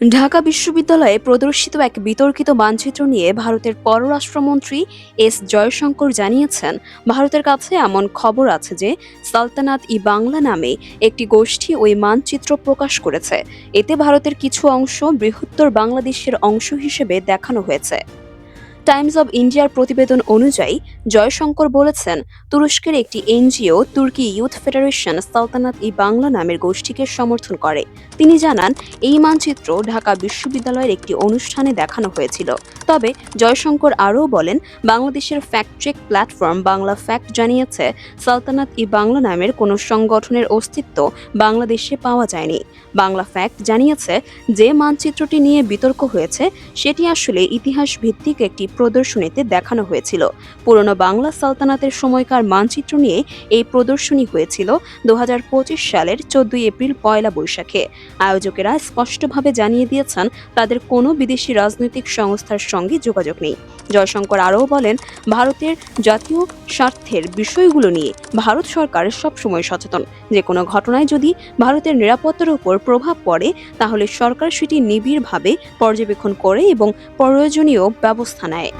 ঢাকা বিশ্ববিদ্যালয়ে প্রদর্শিত এক বিতর্কিত মানচিত্র নিয়ে ভারতের পররাষ্ট্রমন্ত্রী এস জয়শঙ্কর জানিয়েছেন, ভারতের কাছে এমন খবর আছে যে সালতানাত ই বাংলা নামে একটি গোষ্ঠী ওই মানচিত্র প্রকাশ করেছে। এতে ভারতের কিছু অংশ বৃহত্তর বাংলাদেশের অংশ হিসেবে দেখানো হয়েছে। টাইমস অব ইন্ডিয়ার প্রতিবেদন অনুযায়ী জয়শঙ্কর বলেছেন, তুরস্কের একটি এনজিও তুর্কি ইউথ ফেডারেশন সালতানাত ই বাংলা নামের গোষ্ঠীকে সমর্থন করে। তিনি জানান, এই মানচিত্র ঢাকা বিশ্ববিদ্যালয়ের একটি অনুষ্ঠানে দেখানো হয়েছিল। তবে জয়শঙ্কর আরও বলেন, বাংলাদেশের fact check platform Bangla fact জানিয়েছে, সালতানাত ই বাংলা নামের কোনো সংগঠনের অস্তিত্ব বাংলাদেশে পাওয়া যায়নি। বাংলা ফ্যাক্ট জানিয়েছে, যে মানচিত্রটি নিয়ে বিতর্ক হয়েছে, সেটি আসলে ইতিহাস ভিত্তিক একটি প্রদর্শনীতে দেখানো হয়েছিল। পুরনো বাংলা সালতানাতের সময়কার মানচিত্র নিয়ে এই প্রদর্শনী হয়েছিল দু হাজার পঁচিশ সালের চোদ্দই এপ্রিল পয়লা বৈশাখে। আয়োজকেরা স্পষ্টভাবে জানিয়ে দিয়েছেন, তাদের কোনো বিদেশি রাজনৈতিক সংস্থার সঙ্গে যোগাযোগ নেই। জয়শঙ্কর আরও বলেন, ভারতের জাতীয় স্বার্থের বিষয়গুলো নিয়ে ভারত সরকার সবসময় সচেতন। যে কোনো ঘটনায় যদি ভারতের নিরাপত্তার উপর প্রভাব পড়ে, তাহলে সরকার সেটি নিবিড়ভাবে পর্যবেক্ষণ করে এবং প্রয়োজনীয় ব্যবস্থা নেয়।